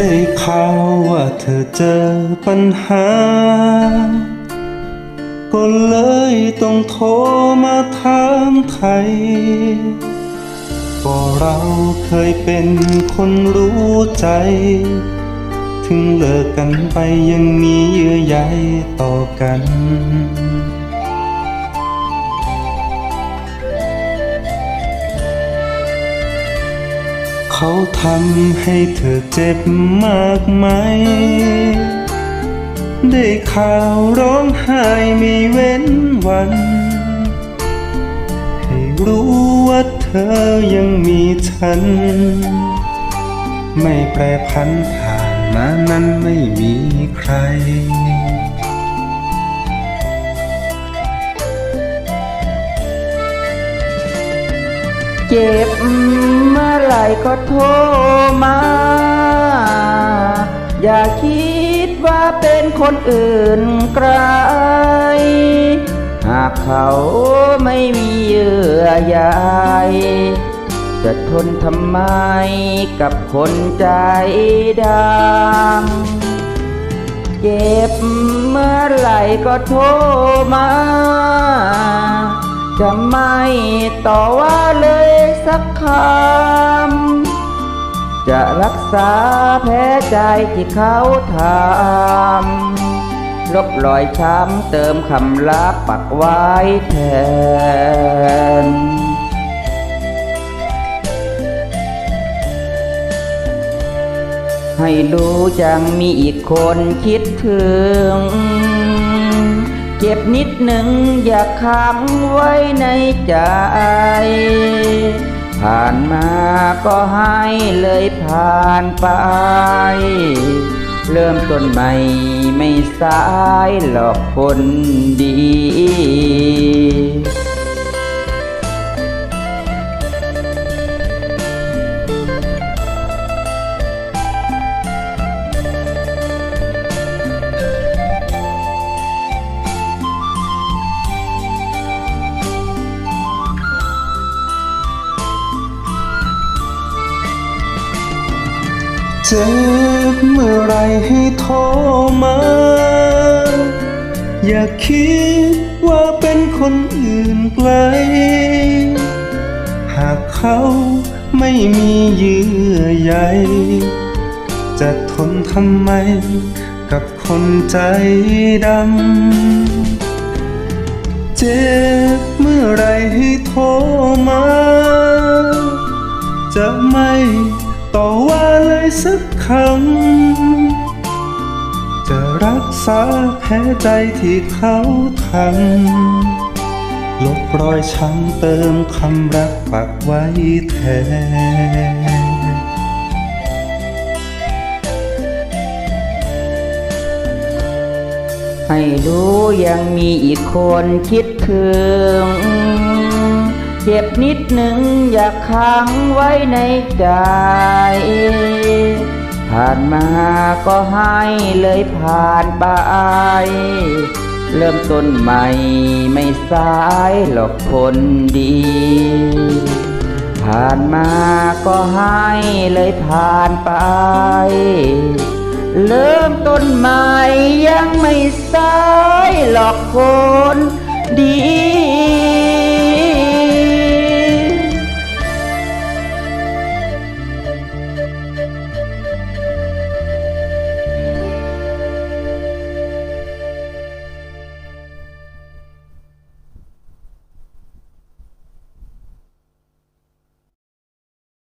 ได้ข่าวว่าเธอเจอปัญหา ก็เลยต้องโทรมาถามไทย ก็เราเคยเป็นคนรู้ใจ ถึงเลิกกันไปยังมีเยื่อใยต่อกัน เขาทำให้เธอเจ็บมากไหม ได้ข่าวร้องไห้ไม่เว้นวัน ให้รู้ว่าเธอยังมีฉัน ไม่แปรพันผ่านมานั้นไม่มีใครเจ็บ ก็โทรมา อย่าคิดว่าเป็นคนอื่นไกล หากเขาไม่มีเยื่อใยจะทนทำไมกับคนใจดำเจ็บเมื่อไหร่ก็โทรมา จะไม่ต่อว่าเลย สักคำ จะรักษาแผลใจที่เขาทำลบรอยช้ำเติมคำลาปักไว้แทนให้รู้ยังมีอีกคนคิดถึง เจ็บนิดหนึ่งอย่าค้างไว้ในใจ ผ่านมาก็ให้เลยผ่านไป เริ่มต้นใหม่ไม่สายหรอกคนดี เจ็บเมื่อไรให้โทรมา อย่าคิดว่าเป็นคนอื่นไกล หากเขาไม่มีเยื่อใยจะทนทำไมกับคนใจดำ เจ็บเมื่อไรให้โทรมา จะไม่ สักคำ จะรักษาแผลใจที่เขาทำลบรอยช้ำเติมคำรักปักไว้แทนให้รู้ยังมีอีกคนคิดถึง เจ็บนิดหนึ่งอยากค้างไว้ในใจ ผ่านมาก็ให้เลยผ่านไป เริ่มต้นใหม่ไม่สายหรอกคนดี ผ่านมาก็ให้เลยผ่านไป เริ่มต้นใหม่ยังไม่สายหรอกคนดี